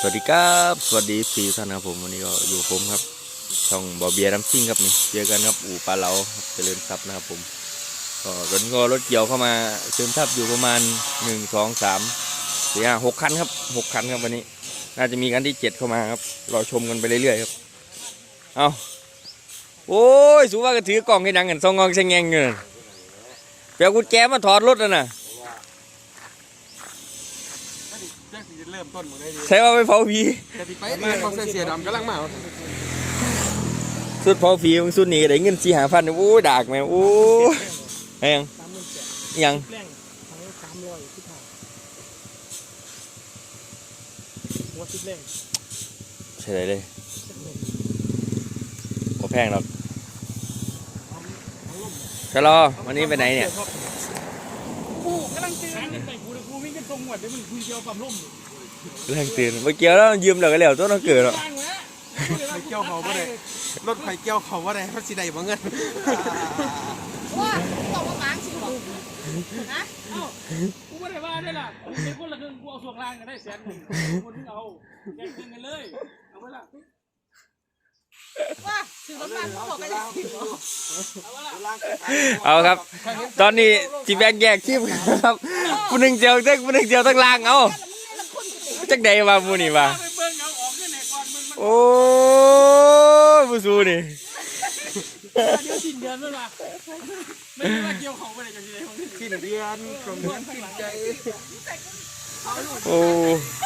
สวัสดีครับ สวัสดีพี่ท่านครับผมวันนี้ก็อยู่ผมครับ ช่องบ่อเบียร์น้ำซิ่งครับนี่เจอกันครับอู่ปลาเหลาเจริญทรัพย์นะครับผมก็รถนี้ก็รถเกี่ยวเข้ามาเชิญทับอยู่ประมาณหนึ่งสองสามสี่ห้าหกคันครับหกคันครับวันนี้ น่าจะมีคันที่เจ็ดเข้ามาครับรอชมกันไปเรื่อยๆครับเอาโอ้ยสูว่าก็ถือกล่องให้ดังกันซองงองเชงแงงเงินเปียกุญแจมาถอดรถแล้วนะ แจ็คสิจะ เริ่มต้นมึงได้ดีใช้ว่าไปเผาผีแต่ที่ไปมาเขาใส่เสียดำกำลังมาสุดเผาผีมึงสุดนี่ก็ได้เงินสี่หาพันโอ้ยดากแม่งโอ้ยไอ้ยังสามหมื่นแปดยังแรงทั้งสามร้อยที่ผ่านหัวสิบแรงใช่เลยเลยโอ้แพงหรอกชะลอวันนี้ไปไหนเนี่ยกูกำลังเตือนแต่กูกูวิ่งกันตรงหมดเลยมึงคุยเกี่ยวกับล่ม เรื่องตื่นเมื่อกี้แล้วยืมเดี๋ยวก็แล้วตัวต้องเกิดหรอกไข่เกี่ยวเขาบ่ได้รถไข่เกี่ยวเขาบ่ได้มันสิได้บ่เงินว่าบอกว่าบางสิบอกนะเอ้ากูไม่ได้ว่าได้ล่ะกูเป็นคนละครึ่งกูเอาส่วนล่างกันได้แสนหนึ่งคนที่เอาแยกครึ่งกันเลยเอาไว้ละว่าถึงรถบ้านเขาบอกกันอย่านเอาไว้ละเอาครับ ตอนนี้จีแบงแยกทีมครับผู้หนึ่งเจียวเต้ผู้หนึ่งเจียวตั้งล่างเอา จักใดว่ามูนี่ว่าไปเบิ่งเอาออกขึ้นไหนก่อนมึงมันโอ้ยผู้สู้นี่เดี๋ยวสิ้นเดือนแล้วล่ะไม่ได้ว่าเกี่ยวเขาไปไหนจังเลยของที่สิ้นเดือนกลมเดือนสิ้นใจโอ้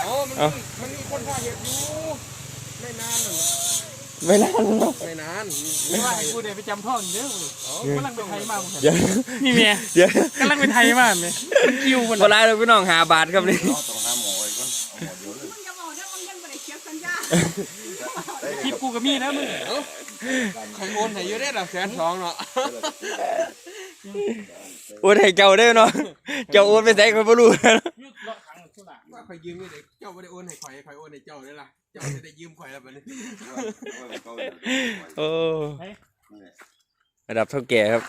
โอ้มันมันมีคนพาเห็ดอยู่ไม่นานหรอกไม่นานหรอกไม่นานไม่ว่ากูเดี๋ยวไปจำท่องเยอะเลยกำลังไปไทยมาเดี๋ยวนี่เมียเดี๋ยวกำลังไปไทยมาเมียมันคิวมันพอไล่เราพี่น้องหาบาทครับนี่ คลิปกูก็มีนะมึงไข่โอนให้อยู่ได้ละแสนสองเนาะโอนให้เจ้าได้อเนาะ เจ้าโอนไปใส่คนบ่รู้นะยุดเลาะทางสุดละว่าข่อยยืมไม่ได้เจ้าไม่ได้โอนให้ข่อยข่อยโอนให้เจ้าได้ล่ะ เจ้าจะได้ยืมข่อยแล้วบัดนี้โอ้ระดับเท่าแก่ครับ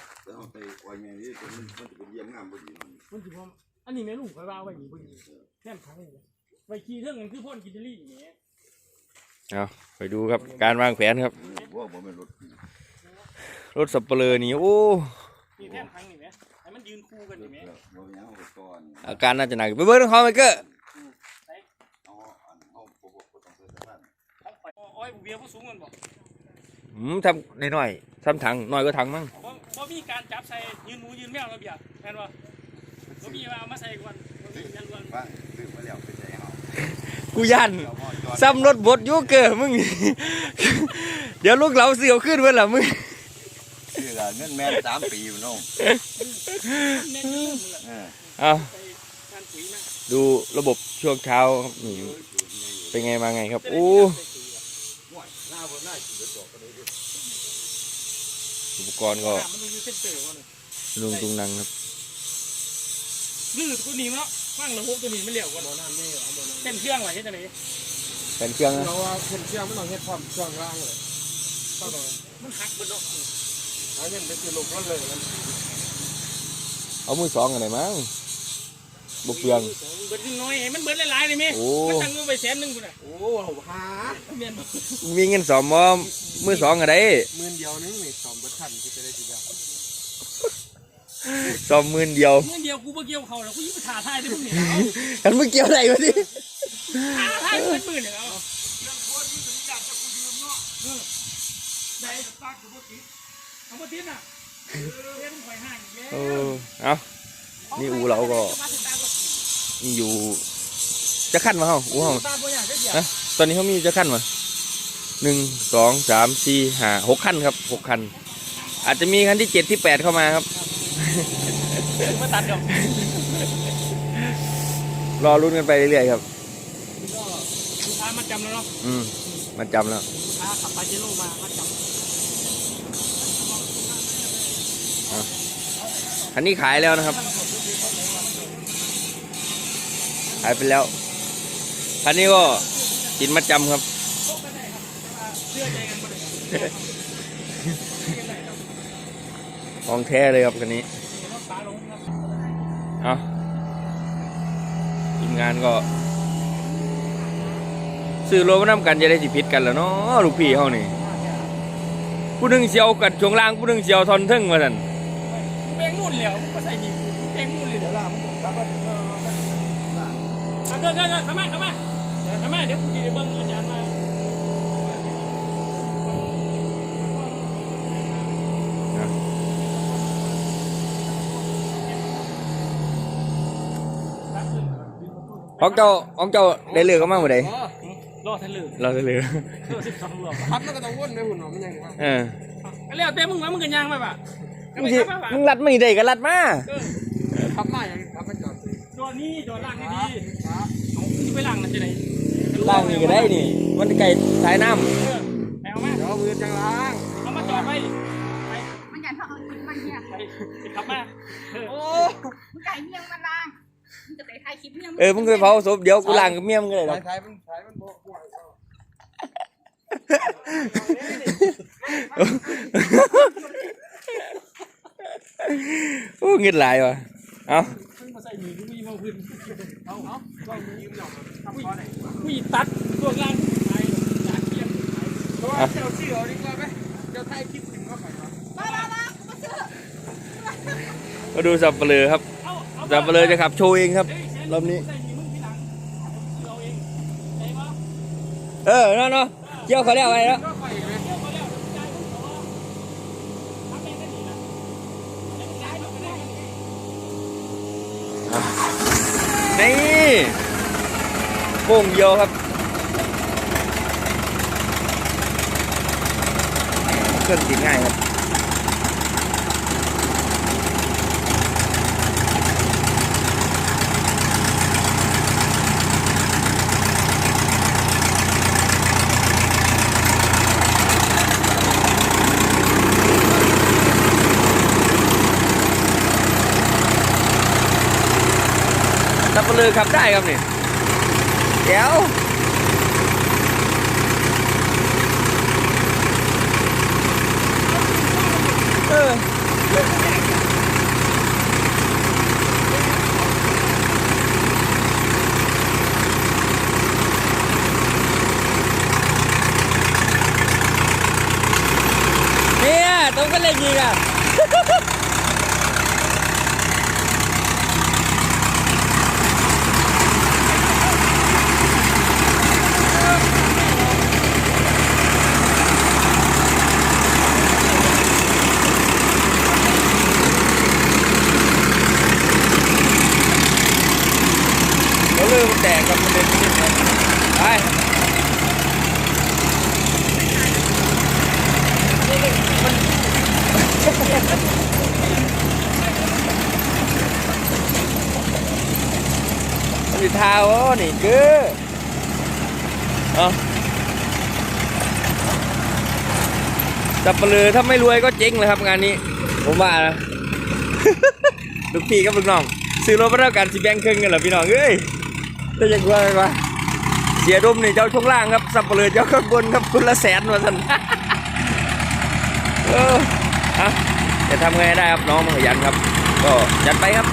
มันถือว่าอันนี้แม่ลุงคอยว่าไว้อยู่พอดีแค่ครั้งนี้ไว้ขี่เรื่องเงินคือพ่นกินเจลี่อย่างเงี้ย เอาไปดูครับการวางแผนครับ รถสับเปลือนี่โอ้นี่แค่ครั้งนี้ไหมให้มันยืนคู่กันอยู่ไหมอาการน่าจะหนักไปเบิร์ดเขาไปเกอร์ของข่อยอ้อยบุเบียเขาสูงกันบอกอืมทำน้อยๆทำถังน้อยก็ถังมั้งเพราะเพราะมีการจับใส่ยืนหมูยืนแมวระเบียบแทนว่าเขามีมาเอามาใส่ก่อนบ่มียันวัน กูยันซ้ำรถบดอยูเกอร์มึง เดี๋ยวลูกเราเสียวขึ้นเมื่อไหร่มึงชื่อละเงินแม่สามปีมันน้องแม่ยืนเลยเออเอาไปการปุ๋ยนะดูระบบช่วงเช้าครับนี่เป็นไงมาไงครับโอ้อุปกรณ์ก็มันต้องยืนเส้นเต๋อวะเนี่ยลุงตุงนังครับลื่นตัวนี้เนาะ ฟังระบบตัวนี้ไม่เหลวกว่าโดนน้ำนี่เหรอเส้นเครื่องไหวเฮ็ดจังไดเป็นเครื่องนะเราว่าเพิ่นเชื่อมันต้องเฮ็ดความช่วงล่างเลยต้องต้องมันหักเบิดเนาะเอาเงินไปซื้อลงรถเลยมันเอามือสองกันไหนมั้งบุเปลืองเบิดน้อยให้มันเบิดหลายๆเลยแม่โอ้มันตั้งเงินไปแสนหนึงพุ่นน่ะโอ้โหหาแม่นบ่มีเงินสอมมอมมือสองกันได้หมื่นเดียวนึงนี่สองเบิดคันที่จะได้ทีเดียว สอมหมื่นเดียวเงินเดียวกูบ่เกี่ยวเขาแล้วกูยิ่งไปถ่าทายได้พวกนี้ฉันไม่เกี่ยวอะไรวะนี่ถ่าทายเป็นหมื่นเนี่ยเอาได้ตักกูบ่ติดเอาบ่ติดน่ะเรียนข่อยห่างอีกแล้วโอ้เอานี่อูเราก็มีอยู่ จะขั้นมาเฮาอูเฮาตาบ่อยากได้เดียวฮะตอนนี้เขามีจะขั้นมาหนึ่งสองสามสี่ห้าหกขั้นครับหกขั้นอาจจะมีขั้นที่เจ็ดที่แปดเข้ามาครับ มาตัดดอกรอรุ่นกันไปเรื่อยๆครับก็ลูกค้ามาจำแล้วเนาะอืมมันจำแล้วลูกค้าขับปาเจโร่มามาจำคันนี้ขายแล้วนะครับ ขายไปแล้ว คันนี้ก็กินมาจำครับเชื่อใจกันบ่ได้ ของแท้เลยครับคันนี้เอาทีมงานก็ ซื้อรถมานำกันจะได้สิผิดกันแล้วเนาะลูกพี่เฮานี่ผู้หนึ่งเสียวกัดช่วงล่างผู้หนึ่งเสียวทอนทึ่งว่าซั่นแบงนู่นแล้วมึงก็ใส่ดีแบงนู่นเลยเดี๋ยวล่ะมึงกลับมาเออเดินเดินเดินเข้ามาเข้ามาเข้ามาเดี๋ยวกูจะเบิ่งอาจารย์มา ของเจ้าของเจ้าได้เลือกกันมาบ่ได้อ๋อรอทันเลยเราได้เลือกรอสิบสองรอบพับแล้วก็ต้องวนไปหุ่นหรอมันยังไงวะเออก็แล้วแต่มึงว่ามึงกันยางมาป่ะก็มึงไม่สิกลับมาป่ะมึงรัดไม่ได้ก็รัดมาพับมาอย่างพับมาจอดสิจอดนี่จอดล่างนี่คดีรับเอาไปล่างนั่นจะไหนล่างนี่ก็ได้นี่มันไก่สายน้ำเออไปเอามาเดี๋ยวมือจังล้างเอามาจอดไว้ไปมันยันเขาเอากินมันเนี่ยไปสิขับมาเออโอ้มึงไก่เมี่ยงมันล่างมึง จะไปถ่ายคลิปเมี่ยงเออมึงไปเผาศพเดี๋ยวกูล้างกับเมียมึงเลยหรอกถ่ายมันถ่ายมันโบ้โบ้โอ้เงินหลายว่ะเอามึงมาใส่หนีกูมีมาพื้นเอาเอาลองยืมหน่อยทำก้อนไหนกูอีตัดตัวล่างไปจากเทียมไปเพราะว่าเจ้าชื่อเอาดีกว่าไหมเจ้าไทยคิดถึงว่าใครวะมามามามาซื้อมาดูสับเปลือครับเอาเอา สับเปลือจะขับโชว์เองครับรอบนี้ เออเนาะเนาะเกี่ยวเขาแล้วอะไรแล้วก็ใครไหมเที่ยวเขาเรียวจ่ายมึงเขาว่าทำเองได้ดีนะนี่โป่งเดียวครับเครื่องติดง่ายครับ สับเปลือขับได้ครับนี่เดี๋ยวเออเนี่ยต้องก็เล่นยิงอะ เราเริ่มนแตกกับมันเป็นนิดๆนะไป มันจะทาวอ๋อนี่คือเอาจับปลือถ้าไม่รวยก็เจ๊งเลยครับงานนี้ ผมว่านะลูกพี่กับลูกน้อง ซื้อรถมาเท่ากันสิแบ่งครึ่งกันเหรอพี่น้องเอ้ยได้ยังไงวะเสียดมนี่เจ้าช่วงล่างครับสับปลือเจ้าข้างบนครับคุณละแสนมาสันเอออะ จะทำไงได้ครับน้องมันขยันครับ ก็จัดไปครับ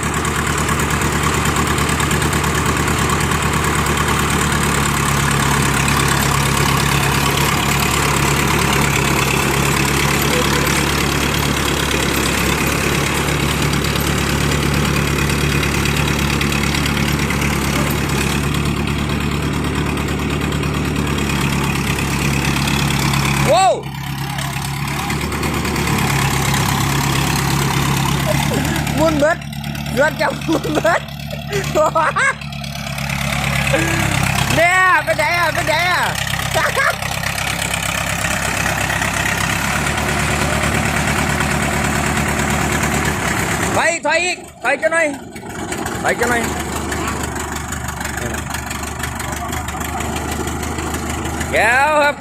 ว้าวมุนเบิ ดเลือดจับมุนเบิดเนี่ยไปไหนอะไปไหนอะ ไปถอยอีกถอยจะหน่อยถอยจะหน่อยแก้วครั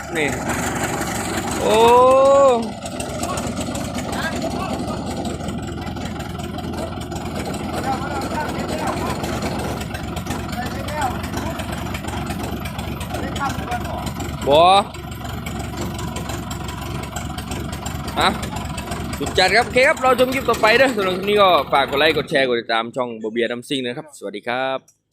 บอฮะสุดจัดครับโอเคครับ เราชมคลิปต่อไปเด้อสำหรับคลิปนี้ก็ฝากกดไลค์ กดแชร์ กดติดตามช่องบเบียร์ดัมซิงนะครับ สวัสดีครับ